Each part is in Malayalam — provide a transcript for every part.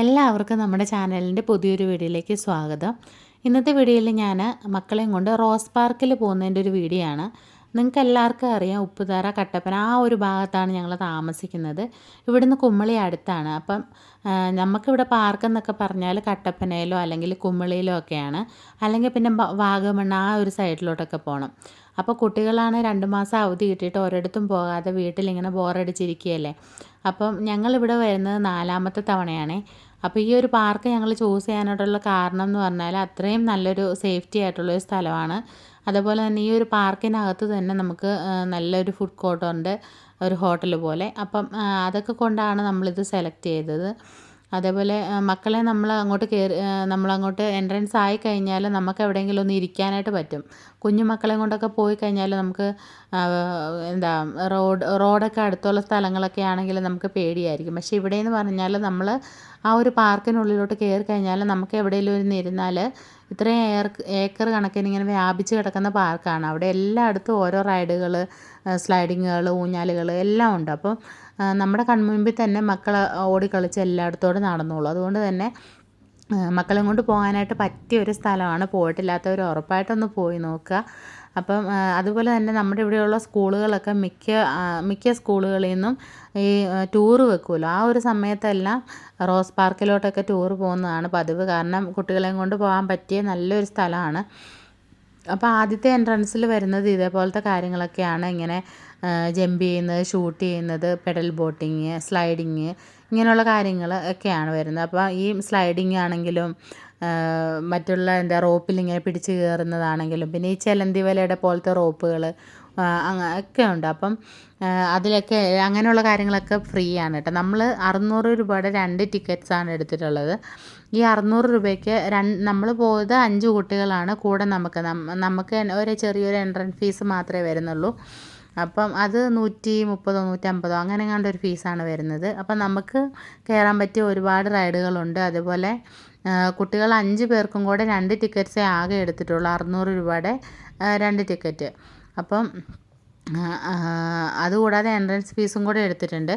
എല്ലാവർക്കും നമ്മുടെ ചാനലിന്റെ പുതിയൊരു വീഡിയോയിലേക്ക് സ്വാഗതം. ഇന്നത്തെ വീഡിയോയിൽ ഞാൻ മക്കളെയും കൊണ്ട് റോസ് പാർക്കിൽ പോകുന്നതിന്റെ ഒരു വീഡിയോ ആണ് നിങ്ങൾക്ക് എല്ലാവർക്കും അറിയാം ഉപ്പുതറ കട്ടപ്പന ആ ഒരു ഭാഗത്താണ് ഞങ്ങൾ താമസിക്കുന്നത്. ഇവിടുന്ന് കുമ്മളി അടുത്താണ്. അപ്പം നമുക്കിവിടെ പാർക്ക് എന്നൊക്കെ പറഞ്ഞാൽ കട്ടപ്പനയിലോ അല്ലെങ്കിൽ കുമ്മളിയിലോ ഒക്കെയാണ്. അല്ലെങ്കിൽ പിന്നെ വാഗമൺ ആ ഒരു സൈഡിലോട്ടൊക്കെ പോകണം. അപ്പോൾ കുട്ടികളാണ് രണ്ട് മാസം അവധി കിട്ടിയിട്ട് ഒരിടത്തും പോകാതെ വീട്ടിലിങ്ങനെ ബോറടിച്ചിരിക്കുകയല്ലേ? അപ്പം ഞങ്ങളിവിടെ വരുന്നത് നാലാമത്തെ തവണയാണേ. അപ്പോൾ ഈ ഒരു പാർക്ക് ഞങ്ങൾ ചൂസ് ചെയ്യാനായിട്ടുള്ള കാരണം എന്ന് പറഞ്ഞാൽ അത്രയും നല്ലൊരു സേഫ്റ്റി ആയിട്ടുള്ളൊരു സ്ഥലമാണ്. അതുപോലെ തന്നെ ഈ ഒരു പാർക്കിനകത്ത് തന്നെ നമുക്ക് നല്ലൊരു ഫുഡ് കോർട്ടുണ്ട് ഒരു ഹോട്ടൽ പോലെ. അപ്പം അതൊക്കെ കൊണ്ടാണ് നമ്മളിത് സെലക്ട് ചെയ്തത്. അതേപോലെ മക്കളെ നമ്മൾ അങ്ങോട്ട് കയറി നമ്മളങ്ങോട്ട് എൻട്രൻസ് ആയി കഴിഞ്ഞാൽ നമുക്ക് എവിടെയെങ്കിലും ഒന്ന് ഇരിക്കാനായിട്ട് പറ്റും. കുഞ്ഞു മക്കളെയും കൊണ്ടൊക്കെ പോയി കഴിഞ്ഞാൽ നമുക്ക് എന്താ റോഡ് റോഡൊക്കെ അടുത്തുള്ള സ്ഥലങ്ങളൊക്കെ ആണെങ്കിൽ നമുക്ക് പേടിയായിരിക്കും. പക്ഷേ ഇവിടെയെന്ന് പറഞ്ഞാൽ നമ്മൾ ആ ഒരു പാർക്കിനുള്ളിലോട്ട് കയറി കഴിഞ്ഞാൽ നമുക്ക് എവിടെയെങ്കിലും ഒരു ഇരുന്നാൽ ഇത്രയും ഏക്കർ കണക്കിന് ഇങ്ങനെ വ്യാപിച്ച് കിടക്കുന്ന പാർക്കാണ്. അവിടെ എല്ലായിടത്തും ഓരോ റൈഡുകൾ സ്ലൈഡിങ്ങുകൾ ഊഞ്ഞാലുകൾ എല്ലാം ഉണ്ട്. അപ്പം നമ്മുടെ കൺമുമ്പിൽ തന്നെ മക്കൾ ഓടിക്കളിച്ച് എല്ലായിടത്തോടും നടന്നോളും. അതുകൊണ്ട് തന്നെ മക്കളെയും കൊണ്ട് പോകാനായിട്ട് പറ്റിയ ഒരു സ്ഥലമാണ്. പോയിട്ടില്ലാത്തവർ ഉറപ്പായിട്ടൊന്ന് പോയി നോക്കുക. അപ്പം അതുപോലെ തന്നെ നമ്മുടെ ഇവിടെയുള്ള സ്കൂളുകളൊക്കെ മിക്ക മിക്ക സ്കൂളുകളിൽ നിന്നും ഈ ടൂറ് വെക്കുമല്ലോ ആ ഒരു സമയത്തെല്ലാം റോസ് പാർക്കിലോട്ടൊക്കെ ടൂറ് പോകുന്നതാണ് പതിവ്. കാരണം കുട്ടികളെയും കൊണ്ട് പോകാൻ പറ്റിയ നല്ലൊരു സ്ഥലമാണ്. അപ്പോൾ ആദ്യത്തെ എൻട്രൻസിൽ വരുന്നത് ഇതേപോലത്തെ കാര്യങ്ങളൊക്കെയാണ്. ഇങ്ങനെ ജമ്പ് ചെയ്യുന്നത് ഷൂട്ട് ചെയ്യുന്നത് പെഡൽ ബോട്ടിങ് സ്ലൈഡിങ് ഇങ്ങനെയുള്ള കാര്യങ്ങൾ ഒക്കെയാണ് വരുന്നത്. അപ്പോൾ ഈ സ്ലൈഡിങ് ആണെങ്കിലും മറ്റുള്ള എന്താ റോപ്പിൽ ഇങ്ങനെ പിടിച്ച് കയറുന്നതാണെങ്കിലും പിന്നെ ഈ ചെലന്തി വലയുടെ പോലത്തെ റോപ്പുകൾ ഒക്കെ ഉണ്ട്. അപ്പം അതിലൊക്കെ അങ്ങനെയുള്ള കാര്യങ്ങളൊക്കെ ഫ്രീ ആണ് കേട്ടോ നമ്മൾ അറുന്നൂറ് രൂപയുടെ രണ്ട് ടിക്കറ്റ്സ് ആണ് എടുത്തിട്ടുള്ളത്. ഈ അറുന്നൂറ് രൂപയ്ക്ക് രണ്ട് നമ്മൾ പോയത് അഞ്ച് കുട്ടികളാണ്. കൂടെ നമുക്ക് നമുക്ക് ഒരു ചെറിയൊരു എൻട്രൻസ് ഫീസ് മാത്രമേ വരുന്നുള്ളൂ. അപ്പം അത് നൂറ്റി മുപ്പതോ നൂറ്റമ്പതോ അങ്ങനെ എങ്ങാണ്ട് ഒരു ഫീസാണ് വരുന്നത്. അപ്പം നമുക്ക് കയറാൻ പറ്റിയ ഒരുപാട് റൈഡുകളുണ്ട് അതുപോലെ കുട്ടികൾ അഞ്ച് പേർക്കും കൂടെ രണ്ട് ടിക്കറ്റ്സേ ആകെ എടുത്തിട്ടുള്ളൂ അറുന്നൂറ് രൂപയുടെ രണ്ട് ടിക്കറ്റ്. അപ്പം അതുകൂടാതെ എൻട്രൻസ് ഫീസും കൂടെ എടുത്തിട്ടുണ്ട്.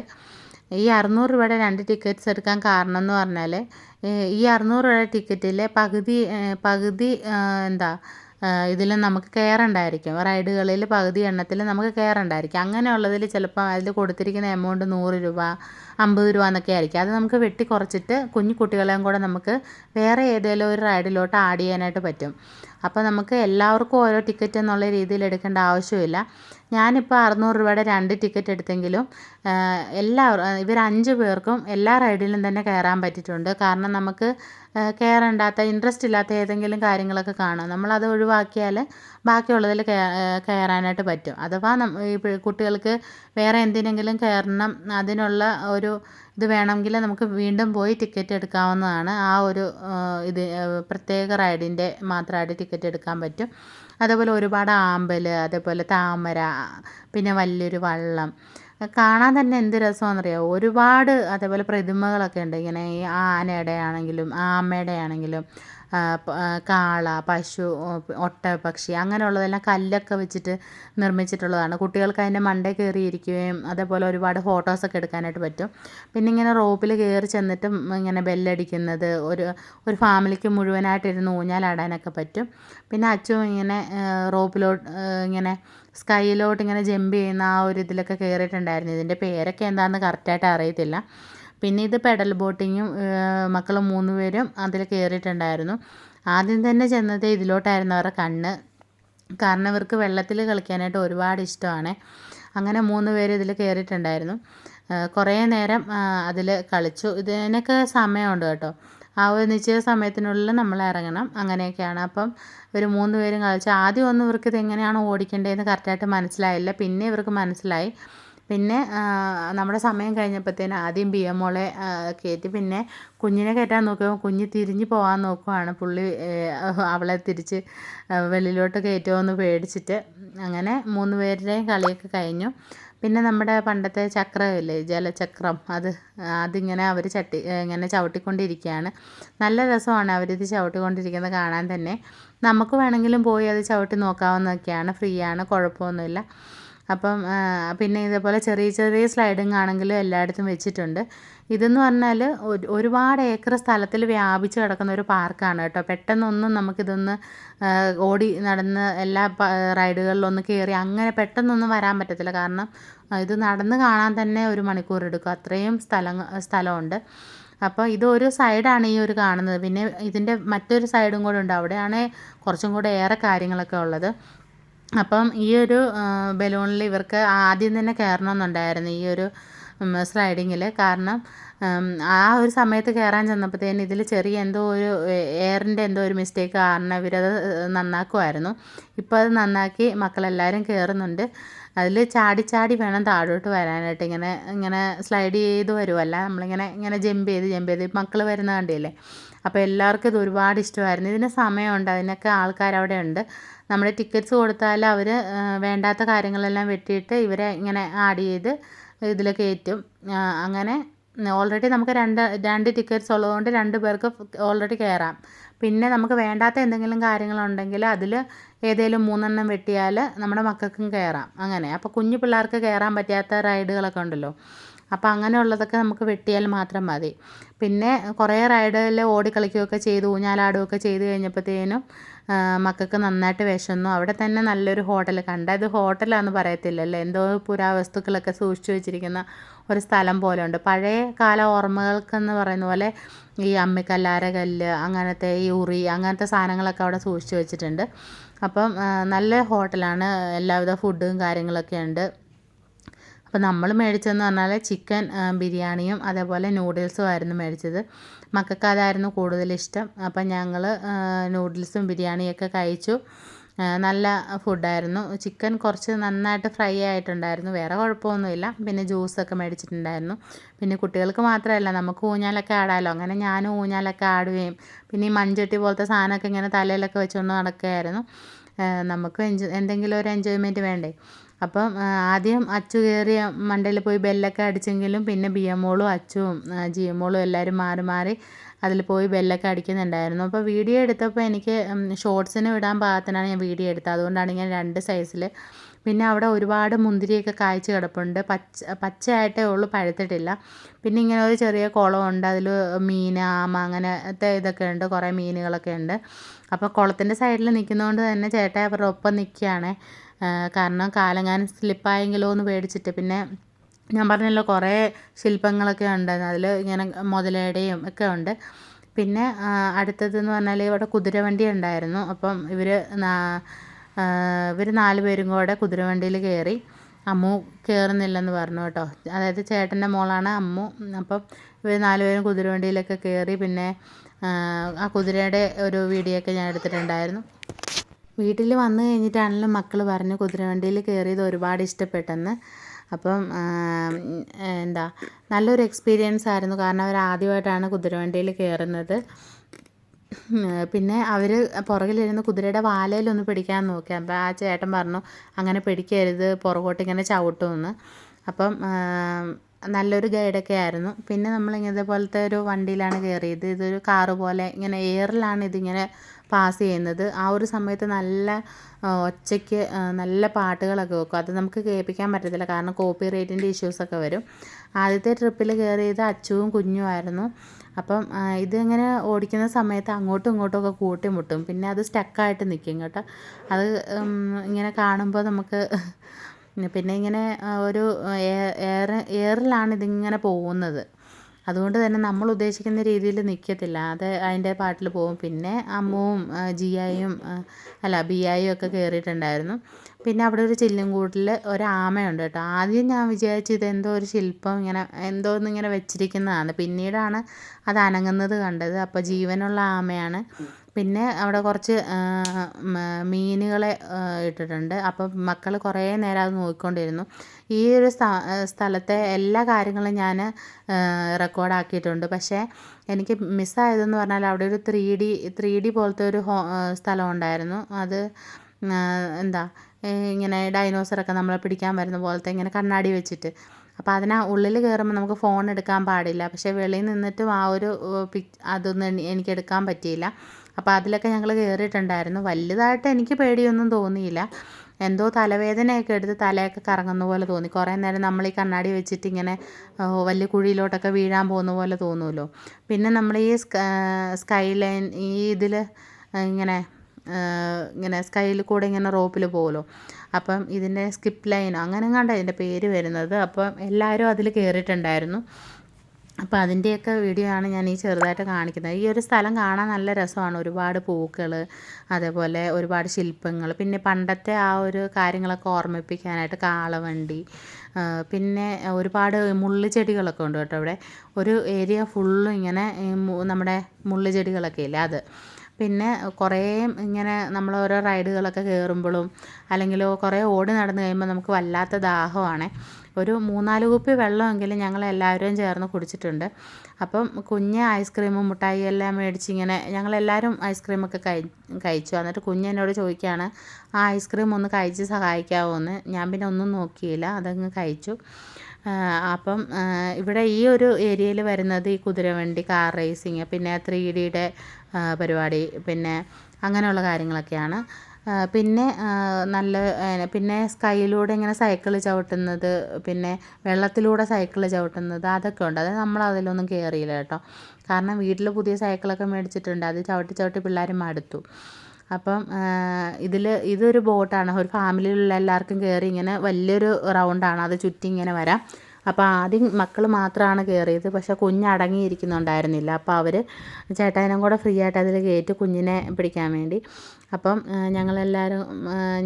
ഈ അറുന്നൂറ് രൂപയുടെ രണ്ട് ടിക്കറ്റ്സ് എടുക്കാൻ കാരണം എന്ന് പറഞ്ഞാൽ ഈ അറുന്നൂറ് രൂപയുടെ ടിക്കറ്റിലെ പകുതി പകുതി എന്താ ഇതിൽ നമുക്ക് കയറണ്ടായിരിക്കും റൈഡുകളിൽ പകുതി എണ്ണത്തിൽ നമുക്ക് കയറണ്ടായിരിക്കും അങ്ങനെയുള്ളതിൽ ചിലപ്പോൾ അതിൽ കൊടുത്തിരിക്കുന്ന എമൗണ്ട് നൂറ് രൂപ അമ്പത് രൂപ എന്നൊക്കെ ആയിരിക്കും. അത് നമുക്ക് വെട്ടി കുറച്ചിട്ട് കുഞ്ഞു കുട്ടികളെയും കൂടെ നമുക്ക് വേറെ ഏതെങ്കിലും ഒരു റൈഡിലോട്ട് ആഡ് ചെയ്യാനായിട്ട് പറ്റും. അപ്പോൾ നമുക്ക് എല്ലാവർക്കും ഓരോ ടിക്കറ്റ് എന്നുള്ള രീതിയിൽ എടുക്കേണ്ട ആവശ്യമില്ല. ഞാനിപ്പോൾ അറുന്നൂറ് രൂപയുടെ രണ്ട് ടിക്കറ്റ് എടുത്തെങ്കിലും എല്ലാവരും ഇവർ അഞ്ച് പേർക്കും എല്ലാ റൈഡിലും തന്നെ കയറാൻ പറ്റിയിട്ടുണ്ട്. കാരണം നമുക്ക് കയറണ്ടാത്ത ഇൻട്രസ്റ്റ് ഇല്ലാത്ത ഏതെങ്കിലും കാര്യങ്ങളൊക്കെ കാണും. നമ്മളത് ഒഴിവാക്കിയാൽ ബാക്കിയുള്ളതിൽ കയറാനായിട്ട് പറ്റും. അഥവാ കുട്ടികൾക്ക് വേറെ എന്തിനെങ്കിലും കയറണം അതിനുള്ള ഒരു ഇത് വേണമെങ്കിൽ നമുക്ക് വീണ്ടും പോയി ടിക്കറ്റ് എടുക്കാവുന്നതാണ്. ആ ഒരു ഇത് പ്രത്യേക റൈഡിന്റെ മാത്രമായിട്ട് ടിക്കറ്റ് എടുക്കാൻ പറ്റും. അതേപോലെ ഒരുപാട് ആമ്പൽ അതേപോലെ താമര പിന്നെ വലിയൊരു വള്ളം കാണാൻ തന്നെ എന്ത് രസമാണെന്നറിയാമോ ഒരുപാട് അതേപോലെ പ്രതിമകളൊക്കെ ഉണ്ട്. ഇങ്ങനെ ഈ ആനയുടെ ആണെങ്കിലും ആമയുടെ ആണെങ്കിലും കാള പശു ഒട്ടകപ്പക്ഷി അങ്ങനെയുള്ളതെല്ലാം കല്ലൊക്കെ വെച്ചിട്ട് നിർമ്മിച്ചിട്ടുള്ളതാണ്. കുട്ടികൾക്ക് അതിന്റെ മണ്ടേ കയറി ഇരിക്കുകയും അതേപോലെ ഒരുപാട് ഫോട്ടോസൊക്കെ എടുക്കാനായിട്ട് പറ്റും. പിന്നെ ഇങ്ങനെ റോപ്പിൽ കയറി ചെന്നിട്ടും ഇങ്ങനെ ബെല്ലടിക്കുന്നത് ഒരു ഒരു ഫാമിലിക്ക് മുഴുവനായിട്ട് ഇരുന്ന് ഊഞ്ഞാലാടാനൊക്കെ പറ്റും. പിന്നെ അച്ഛൻ ഇങ്ങനെ റോപ്പിലോട്ട് ഇങ്ങനെ സ്കൈയിലോട്ട് ഇങ്ങനെ ജമ്പ് ചെയ്യുന്ന ആ ഒരു ഇതിലൊക്കെ കയറിയിട്ടുണ്ടായിരുന്നു. ഇതിന്റെ പേരൊക്കെ എന്താണെന്ന് കറക്റ്റായിട്ട് അറിയത്തില്ല. പിന്നെ ഇത് പെഡൽ ബോട്ടിങ്ങും മക്കൾ മൂന്ന് പേരും അതിൽ കയറിയിട്ടുണ്ടായിരുന്നു ആദ്യം തന്നെ ചെന്നത് ഇതിലോട്ടായിരുന്നു അവരുടെ കണ്ണ്. കാരണം ഇവർക്ക് വെള്ളത്തിൽ കളിക്കാനായിട്ട് ഒരുപാട് ഇഷ്ടമാണ്. അങ്ങനെ മൂന്ന് പേര് ഇതിൽ കയറിയിട്ടുണ്ടായിരുന്നു കുറേ നേരം അതിൽ കളിച്ചു. ഇതിനൊക്കെ സമയമുണ്ട് കേട്ടോ. ആ ഒരു നിശ്ചിത സമയത്തിനുള്ളിൽ നമ്മൾ ഇറങ്ങണം. അങ്ങനെയൊക്കെയാണ്. അപ്പം ഇവർ മൂന്ന് പേരും കളിച്ചു. ആദ്യം ഒന്നും ഇവർക്ക് ഇതെങ്ങനെയാണ് ഓടിക്കേണ്ടതെന്ന് കറക്റ്റായിട്ട് മനസ്സിലായില്ല. പിന്നെ ഇവർക്ക് മനസ്സിലായി. പിന്നെ നമ്മുടെ സമയം കഴിഞ്ഞപ്പോഴത്തേന് ആദ്യം ബി എം മോളെ കയറ്റി പിന്നെ കുഞ്ഞിനെ കയറ്റാൻ നോക്കുമ്പോൾ കുഞ്ഞ് തിരിഞ്ഞ് പോകാൻ നോക്കുവാണ്. പുള്ളി അവളെ തിരിച്ച് വെളിയിലോട്ട് കയറ്റുമോ എന്ന് പേടിച്ചിട്ട്. അങ്ങനെ മൂന്ന് പേരുടെയും കളിയൊക്കെ കഴിഞ്ഞു. പിന്നെ നമ്മുടെ പണ്ടത്തെ ചക്രമില്ലേ ജലചക്രം. അത് അതിങ്ങനെ അവർ ചട്ടി ഇങ്ങനെ ചവിട്ടിക്കൊണ്ടിരിക്കുകയാണ്. നല്ല രസമാണ് അവരിത് ചവിട്ടിക്കൊണ്ടിരിക്കുന്നത് കാണാൻ തന്നെ. നമുക്ക് വേണമെങ്കിലും പോയി അത് ചവിട്ടി നോക്കാവുന്നതൊക്കെയാണ്. ഫ്രീ ആണ് കുഴപ്പമൊന്നുമില്ല. അപ്പം പിന്നെ ഇതേപോലെ ചെറിയ ചെറിയ സ്ലൈഡിങ് ആണെങ്കിലും എല്ലായിടത്തും വെച്ചിട്ടുണ്ട്. ഇതെന്ന് പറഞ്ഞാൽ ഒരു- ഒരുപാട് ഏക്കർ സ്ഥലത്തിൽ വ്യാപിച്ച് കിടക്കുന്ന ഒരു പാർക്കാണ് കേട്ടോ. പെട്ടെന്നൊന്നും നമുക്കിതൊന്ന് ഓടി നടന്ന് എല്ലാ റൈഡുകളിലൊന്നും കയറി അങ്ങനെ പെട്ടെന്നൊന്നും വരാൻ പറ്റത്തില്ല. കാരണം ഇത് നടന്ന് കാണാൻ തന്നെ ഒരു മണിക്കൂർ എടുക്കും. അത്രയും സ്ഥലം സ്ഥലമുണ്ട്. അപ്പോൾ ഇതൊരു സൈഡാണ് ഈ ഒരു കാണുന്നത്. പിന്നെ ഇതിന്റെ മറ്റൊരു സൈഡും കൂടെ ഉണ്ട്. അവിടെയാണ് കുറച്ചും കൂടെ ഏറെ കാര്യങ്ങളൊക്കെ ഉള്ളത്. അപ്പം ഈ ഒരു ബലൂണിൽ ഇവർക്ക് ആദ്യം തന്നെ കയറണമെന്നുണ്ടായിരുന്നു ഈ ഒരു സ്ലൈഡിങ്ങിൽ കാരണം ആ ഒരു സമയത്ത് കയറാൻ ചെന്നപ്പോഴത്തേന് ഇതിൽ ചെറിയ എന്തോ ഒരു എയറിന്റെ എന്തോ ഒരു മിസ്റ്റേക്ക് കാരണം ഇവരത് നന്നാക്കുമായിരുന്നു ഇപ്പോൾ അത് നന്നാക്കി മക്കളെല്ലാവരും കയറുന്നുണ്ട്. അതിൽ ചാടി ചാടി വേണം താഴോട്ട് വരാനായിട്ട്. ഇങ്ങനെ ഇങ്ങനെ സ്ലൈഡ് ചെയ്ത് വരുമല്ല നമ്മളിങ്ങനെ ഇങ്ങനെ ജമ്പ് ചെയ്ത് ജമ്പ് ചെയ്ത്. മക്കൾ വരുന്ന കണ്ടില്ലേ? അപ്പോൾ എല്ലാവർക്കും ഇത് ഒരുപാട് ഇഷ്ടമായിരുന്നു. ഇതിന് സമയമുണ്ട് അതിനൊക്കെ ആൾക്കാർ അവിടെ ഉണ്ട്. നമ്മൾ ടിക്കറ്റ്സ് കൊടുത്താൽ അവർ വേണ്ടാത്ത കാര്യങ്ങളെല്ലാം വെട്ടിയിട്ട് ഇവരെ ഇങ്ങനെ ആഡ് ചെയ്ത് ഇതിൽ കയറ്റും അങ്ങനെ ഓൾറെഡി നമുക്ക് രണ്ട് രണ്ട് ടിക്കറ്റ്സ് ഉള്ളതുകൊണ്ട് രണ്ട് പേർക്ക് ഓൾറെഡി കയറാം. പിന്നെ നമുക്ക് വേണ്ടാത്ത എന്തെങ്കിലും കാര്യങ്ങളുണ്ടെങ്കിൽ അതിൽ ഏതെങ്കിലും മൂന്നെണ്ണം വെട്ടിയാൽ നമ്മുടെ മക്കൾക്കും കയറാം. അങ്ങനെ. അപ്പോൾ കുഞ്ഞു പിള്ളേർക്ക് കയറാൻ പറ്റാത്ത റൈഡുകളൊക്കെ ഉണ്ടല്ലോ. അപ്പോൾ അങ്ങനെയുള്ളതൊക്കെ നമുക്ക് വെട്ടിയാൽ മാത്രം മതി. പിന്നെ കുറേ റൈഡിൽ ഓടിക്കളിക്കുകയൊക്കെ ചെയ്ത് ഊഞ്ഞാലാടുകയൊക്കെ ചെയ്ത് കഴിഞ്ഞപ്പോഴത്തേനും മക്കൾക്ക് നന്നായിട്ട് വിശന്നു. അവിടെ തന്നെ നല്ലൊരു ഹോട്ടൽ കണ്ട ഇത് ഹോട്ടലാണെന്ന് പറയത്തില്ലല്ലോ? എന്തോ പുരാവസ്തുക്കളൊക്കെ സൂക്ഷിച്ചു വെച്ചിരിക്കുന്ന ഒരു സ്ഥലം പോലെ ഉണ്ട് പഴയ കാല ഓർമ്മകൾക്കെന്ന് പറയുന്ന പോലെ ഈ അമ്മിക്കല്ലാര കല്ല് അങ്ങനത്തെ ഈ ഉറി അങ്ങനത്തെ സാധനങ്ങളൊക്കെ അവിടെ സൂക്ഷിച്ചു വെച്ചിട്ടുണ്ട്. അപ്പം നല്ല ഹോട്ടലാണ്. എല്ലാവിധ ഫുഡും കാര്യങ്ങളൊക്കെ ഉണ്ട്. അപ്പോൾ നമ്മൾ മേടിച്ചതെന്ന് പറഞ്ഞാൽ ചിക്കൻ ബിരിയാണിയും അതേപോലെ നൂഡിൽസും ആയിരുന്നു മേടിച്ചത്. മക്കൾക്ക് അതായിരുന്നു കൂടുതലിഷ്ടം അപ്പം ഞങ്ങൾ നൂഡിൽസും ബിരിയാണിയൊക്കെ കഴിച്ചു. നല്ല ഫുഡായിരുന്നു. ചിക്കൻ കുറച്ച് നന്നായിട്ട് ഫ്രൈ ആയിട്ടുണ്ടായിരുന്നു. വേറെ കുഴപ്പമൊന്നുമില്ല. പിന്നെ ജ്യൂസൊക്കെ മേടിച്ചിട്ടുണ്ടായിരുന്നു. പിന്നെ കുട്ടികൾക്ക് മാത്രമല്ല നമുക്ക് ഊഞ്ഞാലൊക്കെ ആടാമല്ലോ അങ്ങനെ ഞാനും ഊഞ്ഞാലൊക്കെ ആടുകയും പിന്നെ ഈ മൺചട്ടി പോലത്തെ സാധനമൊക്കെ ഇങ്ങനെ തലയിലൊക്കെ വെച്ചുകൊണ്ട് നടക്കുകയായിരുന്നു. നമുക്ക് എന്തെങ്കിലും ഒരു എൻജോയ്മെന്റ് വേണ്ടേ? അപ്പം ആദ്യം അച്ചു കയറി മണ്ടയിൽ പോയി ബെല്ലൊക്കെ അടിച്ചെങ്കിലും പിന്നെ ബി മോളും അച്ചുവും ജി മോളും എല്ലാവരും മാറി മാറി അതിൽ പോയി ബെല്ലൊക്കെ അടിക്കുന്നുണ്ടായിരുന്നു. അപ്പോൾ വീഡിയോ എടുത്തപ്പോൾ എനിക്ക് ഷോർട്സിന് വിടാൻ പാകത്തിനാണ് ഞാൻ വീഡിയോ എടുത്തത്. അതുകൊണ്ടാണ് ഞാൻ രണ്ട് സൈസിൽ പിന്നെ അവിടെ ഒരുപാട് മുന്തിരിയൊക്കെ കായ്ച്ച് കിടപ്പുണ്ട്. പച്ച പച്ചയായിട്ടേ ഉള്ളൂ പഴുത്തിട്ടില്ല. പിന്നെ ഇങ്ങനെ ഒരു ചെറിയ കുളമുണ്ട്. അതിൽ മീൻ ആമ അങ്ങനത്തെ ഇതൊക്കെ ഉണ്ട്. കുറേ മീനുകളൊക്കെ ഉണ്ട്. അപ്പോൾ കുളത്തിന്റെ സൈഡിൽ നിൽക്കുന്നതുകൊണ്ട് തന്നെ ചേട്ടായി അവരുടെ ഒപ്പം നിൽക്കുകയാണ്. കാരണം കാലെങ്ങാനും സ്ലിപ്പായെങ്കിലോ എന്ന് പേടിച്ചിട്ട്. പിന്നെ ഞാൻ പറഞ്ഞല്ലോ കുറേ ശില്പങ്ങളൊക്കെ ഉണ്ട്. അതിൽ ഇങ്ങനെ മുതലയുടെയും ഒക്കെ ഉണ്ട്. പിന്നെ അടുത്തതെന്ന് പറഞ്ഞാൽ ഇവിടെ കുതിരവണ്ടി ഉണ്ടായിരുന്നു. അപ്പം ഇവർ ഇവർ നാല് പേരും കൂടെ കുതിരവണ്ടിയിൽ കയറി. അമ്മു കയറുന്നില്ലെന്ന് പറഞ്ഞു കേട്ടോ. അതായത് ചേട്ടന്റെ മോളാണ് അമ്മു. അപ്പം ഇവർ നാലുപേരും കുതിരവണ്ടിയിലൊക്കെ കയറി പിന്നെ ആ കുതിരയുടെ ഒരു വീഡിയോ ഒക്കെ ഞാൻ എടുത്തിട്ടുണ്ടായിരുന്നു. വീട്ടിൽ വന്നു കഴിഞ്ഞിട്ടാണെങ്കിലും മക്കൾ പറഞ്ഞു കുതിരവണ്ടിയിൽ കയറിയത് ഒരുപാട് ഇഷ്ടപ്പെട്ടെന്ന്. അപ്പം എന്താ നല്ലൊരു എക്സ്പീരിയൻസ് ആയിരുന്നു. കാരണം അവർ ആദ്യമായിട്ടാണ് കുതിരവണ്ടിയിൽ കയറുന്നത് പിന്നെ അവർ പുറകിലിരുന്ന് കുതിരയുടെ വാലയിലൊന്ന് പിടിക്കാൻ നോക്കി. അപ്പോൾ ആ ചേട്ടൻ പറഞ്ഞു അങ്ങനെ പിടിക്കരുത് പുറകോട്ട് ഇങ്ങനെ ചവിട്ടുമെന്ന്. അപ്പം നല്ലൊരു ഗൈഡൊക്കെ ആയിരുന്നു. പിന്നെ നമ്മൾ ഇങ്ങനത്തെ പോലത്തെ ഒരു വണ്ടിയിലാണ് കയറിയത് ഇതൊരു കാറ് പോലെ ഇങ്ങനെ എയറിലാണ് ഇതിങ്ങനെ പാസ് ചെയ്യുന്നത്. ആ ഒരു സമയത്ത് നല്ല ഒച്ചയ്ക്ക് നല്ല പാട്ടുകളൊക്കെ വെക്കും. അത് നമുക്ക് കേൾപ്പിക്കാൻ പറ്റത്തില്ല. കാരണം കോപ്പി റേറ്റിന്റെ ഇഷ്യൂസൊക്കെ വരും. ആദ്യത്തെ ട്രിപ്പിൽ കയറിയത് അച്ചുവും കുഞ്ഞുമായിരുന്നു അപ്പം ഇതിങ്ങനെ ഓടിക്കുന്ന സമയത്ത് അങ്ങോട്ടും ഇങ്ങോട്ടും ഒക്കെ കൂട്ടിമുട്ടും. പിന്നെ അത് സ്റ്റക്കായിട്ട് നിൽക്കും കേട്ടോ. അത് ഇങ്ങനെ കാണുമ്പോൾ നമുക്ക് പിന്നെ ഇങ്ങനെ ഒരു എയർ എയറിലാണ് ഇതിങ്ങനെ പോകുന്നത്. അതുകൊണ്ട് തന്നെ നമ്മൾ ഉദ്ദേശിക്കുന്ന രീതിയിൽ നിൽക്കത്തില്ല. അത് അതിന്റെ പാട്ടിൽ പോകും. പിന്നെ അമ്മുവും ജിയായും അല്ല ബിയായും ഒക്കെ കയറിയിട്ടുണ്ടായിരുന്നു. പിന്നെ അവിടെ ഒരു ചില്ലുംകൂട്ടിൽ ഒരു ആമയുണ്ട് കേട്ടോ. ആദ്യം ഞാൻ വിചാരിച്ചു ഇതെന്തോ ഒരു ശില്പം ഇങ്ങനെ എന്തോ ഇങ്ങനെ വെച്ചിരിക്കുന്നതാണ്. പിന്നീടാണ് അത് അനങ്ങുന്നത് കണ്ടത്. അപ്പോൾ ജീവനുള്ള ആമയാണ്. പിന്നെ അവിടെ കുറച്ച് മീനുകളെ ഇട്ടിട്ടുണ്ട്. അപ്പം മക്കൾ കുറേ നേരം അത് നോക്കിക്കൊണ്ടിരുന്നു. ഈ ഒരു സ്ഥ- സ്ഥലത്തെ എല്ലാ കാര്യങ്ങളും ഞാൻ റെക്കോർഡാക്കിയിട്ടുണ്ട് പക്ഷേ എനിക്ക് മിസ്സായതെന്ന് പറഞ്ഞാൽ അവിടെ ഒരു ത്രീ ഡി ത്രീ ഡി പോലത്തെ ഒരു ഹോ സ്ഥലം ഉണ്ടായിരുന്നു. അത് എന്താ ഇങ്ങനെ ഡൈനോസറൊക്കെ നമ്മളെ പിടിക്കാൻ വരുന്ന പോലത്തെ ഇങ്ങനെ കണ്ണാടി വെച്ചിട്ട്. അപ്പോൾ അതിന് ഉള്ളിൽ കയറുമ്പോൾ നമുക്ക് ഫോൺ എടുക്കാൻ പാടില്ല. പക്ഷേ വെളിയിൽ നിന്നിട്ടും ആ ഒരു പിക് അതൊന്നും എനി- എനിക്ക് എടുക്കാൻ പറ്റിയില്ല. അപ്പോൾ അതിലൊക്കെ ഞങ്ങൾ കയറിയിട്ടുണ്ടായിരുന്നു വലുതായിട്ട് എനിക്ക് പേടിയൊന്നും തോന്നിയില്ല. എന്തോ തലവേദനയൊക്കെ എടുത്ത് തലയൊക്കെ കറങ്ങുന്ന പോലെ തോന്നി. കുറേ നേരം നമ്മൾ ഈ കണ്ണാടി വെച്ചിട്ട് ഇങ്ങനെ വലിയ കുഴിയിലോട്ടൊക്കെ വീഴാൻ പോകുന്ന പോലെ തോന്നുമല്ലോ പിന്നെ നമ്മൾ ഈ സ്കൈ ലൈൻ ഈ ഇതിൽ ഇങ്ങനെ ഇങ്ങനെ സ്കൈയിൽ കൂടെ ഇങ്ങനെ റോപ്പിൽ പോകുമല്ലോ അപ്പം ഇതിന്റെ സ്കിപ്പ് ലൈൻ അങ്ങനെ കണ്ട ഇതിന്റെ പേര് വരുന്നത്. അപ്പം എല്ലാവരും അതിൽ കയറിയിട്ടുണ്ടായിരുന്നു അപ്പോൾ അതിന്റെയൊക്കെ വീഡിയോ ആണ് ഞാൻ ഈ ചെറുതായിട്ട് കാണിക്കുന്നത്. ഈ ഒരു സ്ഥലം കാണാൻ നല്ല രസമാണ്. ഒരുപാട് പൂക്കൾ അതേപോലെ ഒരുപാട് ശില്പങ്ങൾ പിന്നെ പണ്ടത്തെ ആ ഒരു കാര്യങ്ങളൊക്കെ ഓർമ്മിപ്പിക്കാനായിട്ട് കാളവണ്ടി പിന്നെ ഒരുപാട് മുള്ളു ചെടികളൊക്കെ ഉണ്ട് കേട്ടോ ഇവിടെ ഒരു ഏരിയ ഫുള്ളും ഇങ്ങനെ നമ്മുടെ മുള്ളു ചെടികളൊക്കെ ഇല്ലേ അത്. പിന്നെ കുറേ ഇങ്ങനെ നമ്മൾ ഓരോ റൈഡുകളൊക്കെ കയറുമ്പോഴും അല്ലെങ്കിൽ കുറേ ഓടി നടന്നു കഴിയുമ്പോൾ നമുക്ക് വല്ലാത്ത ദാഹമാണ്. ഒരു മൂന്നാൽ കുപ്പി വെള്ളമെങ്കിലും ഞങ്ങൾ എല്ലാവരും ചേർന്ന് കുടിച്ചിട്ടുണ്ട്. അപ്പം കുഞ്ഞ് ഐസ്ക്രീമും മുട്ടായി എല്ലാം മേടിച്ചിങ്ങനെ ഞങ്ങളെല്ലാവരും ഐസ്ക്രീമൊക്കെ കഴി കഴിച്ചു. എന്നിട്ട് കുഞ്ഞ് എന്നോട് ചോദിക്കുകയാണ് ആ ഐസ്ക്രീം ഒന്ന് കഴിച്ച് സഹായിക്കാമോ എന്ന് ഞാൻ പിന്നെ ഒന്നും നോക്കിയില്ല അതങ്ങ് കഴിച്ചു. അപ്പം ഇവിടെ ഈ ഒരു ഏരിയയിൽ വരുന്നത് ഈ കുതിരവണ്ടി കാർ റേസിങ് പിന്നെ ത്രീ ഡിയുടെ പരിപാടി പിന്നെ അങ്ങനെയുള്ള കാര്യങ്ങളൊക്കെയാണ്. പിന്നെ നല്ല പിന്നെ സ്കൈയിലൂടെ ഇങ്ങനെ സൈക്കിൾ ചവിട്ടുന്നത് പിന്നെ വെള്ളത്തിലൂടെ സൈക്കിൾ ചവിട്ടുന്നത് അതൊക്കെ ഉണ്ട്. അത് നമ്മൾ അതിലൊന്നും കയറിയില്ല കേട്ടോ. കാരണം വീട്ടിൽ പുതിയ സൈക്കിളൊക്കെ മേടിച്ചിട്ടുണ്ട്. അത് ചവിട്ടി ചവിട്ടി പിള്ളേർ മടുത്തു. അപ്പം ഇതിൽ ഇതൊരു ബോട്ടാണ് ഒരു ഫാമിലിയിലുള്ള എല്ലാവർക്കും കയറി ഇങ്ങനെ വലിയൊരു റൗണ്ടാണ് അത് ചുറ്റി ഇങ്ങനെ വരാം. അപ്പോൾ ആദ്യം മക്കൾ മാത്രമാണ് കയറിയത് പക്ഷേ കുഞ്ഞ് അടങ്ങിയിരിക്കുന്നുണ്ടായിരുന്നില്ല. അപ്പോൾ അവർ ചേട്ടായനും കൂടെ ഫ്രീ ആയിട്ട് അതിൽ കയറ്റി കുഞ്ഞിനെ പിടിക്കാൻ വേണ്ടി. അപ്പം ഞങ്ങളെല്ലാവരും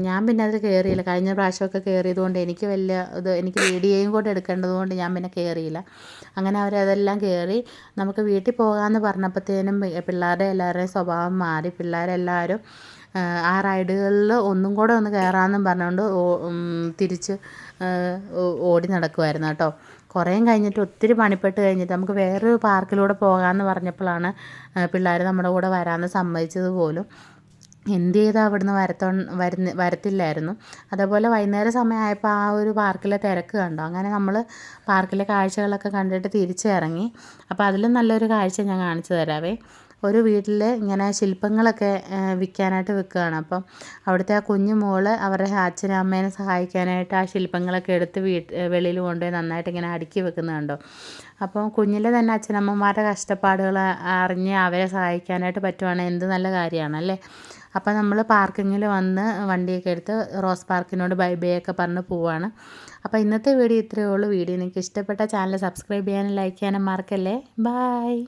ഞാൻ പിന്നെ അതിൽ കയറിയില്ല കഴിഞ്ഞ പ്രാവശ്യമൊക്കെ കയറിയത് കൊണ്ട് എനിക്ക് വലിയ ഇത് എനിക്ക് വീഡിയോയും കൂടെ എടുക്കേണ്ടത് കൊണ്ട് ഞാൻ പിന്നെ കയറിയില്ല അങ്ങനെ അവരതെല്ലാം കയറി നമുക്ക് വീട്ടിൽ പോകാമെന്ന് പറഞ്ഞപ്പോഴത്തേനും പിള്ളേരുടെ എല്ലാവരുടെയും സ്വഭാവം മാറി. പിള്ളേരെല്ലാവരും ആ റൈഡുകളിൽ ഒന്നും കൂടെ ഒന്ന് കയറാമെന്നും പറഞ്ഞുകൊണ്ട് തിരിച്ച് ഓടി നടക്കുമായിരുന്നു കേട്ടോ. കുറേയും കഴിഞ്ഞിട്ട് ഒത്തിരി പണിപ്പെട്ട് കഴിഞ്ഞിട്ട് നമുക്ക് വേറൊരു പാർക്കിലൂടെ പോകാമെന്ന് പറഞ്ഞപ്പോഴാണ് പിള്ളേർ നമ്മുടെ കൂടെ വരാമെന്ന് സമ്മതിച്ചത് പോലും. എന്ത് ചെയ്താൽ അവിടുന്ന് വരത്തോ വരുന്ന വരത്തില്ലായിരുന്നു. അതേപോലെ വൈകുന്നേര സമയമായപ്പോൾ ആ ഒരു പാർക്കിലെ തിരക്ക് കണ്ടു. അങ്ങനെ നമ്മൾ പാർക്കിലെ കാഴ്ചകളൊക്കെ കണ്ടിട്ട് തിരിച്ചിറങ്ങി. അപ്പോൾ അതിലും നല്ലൊരു കാഴ്ച ഞാൻ കാണിച്ചു തരാവേ. ഒരു വീട്ടിൽ ഇങ്ങനെ ശില്പങ്ങളൊക്കെ വിൽക്കാനായിട്ട് വെക്കുകയാണ്. അപ്പം അവിടുത്തെ ആ കുഞ്ഞു മോൾ അവരുടെ അച്ഛനും അമ്മേനെ സഹായിക്കാനായിട്ട് ആ ശില്പങ്ങളൊക്കെ എടുത്ത് വീട്ട് വെളിയിൽ കൊണ്ടുപോയി നന്നായിട്ട് ഇങ്ങനെ അടുക്കി വെക്കുന്നത് കണ്ടോ. അപ്പം കുഞ്ഞിലെ തന്നെ അച്ഛനമ്മമാരുടെ കഷ്ടപ്പാടുകൾ അറിഞ്ഞ് അവരെ സഹായിക്കാനായിട്ട് പറ്റുവാണെങ്കിൽ എന്ത് നല്ല കാര്യമാണ് അല്ലേ? അപ്പോൾ നമ്മൾ പാർക്കിങ്ങിൽ വന്ന് വണ്ടിയൊക്കെ എടുത്ത് റോസ് പാർക്കിനോട് ബൈ ബൈ ഒക്കെ പറഞ്ഞ് പോവാണ്. അപ്പോൾ ഇന്നത്തെ വീഡിയോ ഇത്രയേ ഉള്ളൂ. വീഡിയോ നിങ്ങൾക്ക് ഇഷ്ടപ്പെട്ട ചാനൽ സബ്സ്ക്രൈബ് ചെയ്യാനും ലൈക്ക് ചെയ്യാനും മറക്കല്ലേ? ബായ്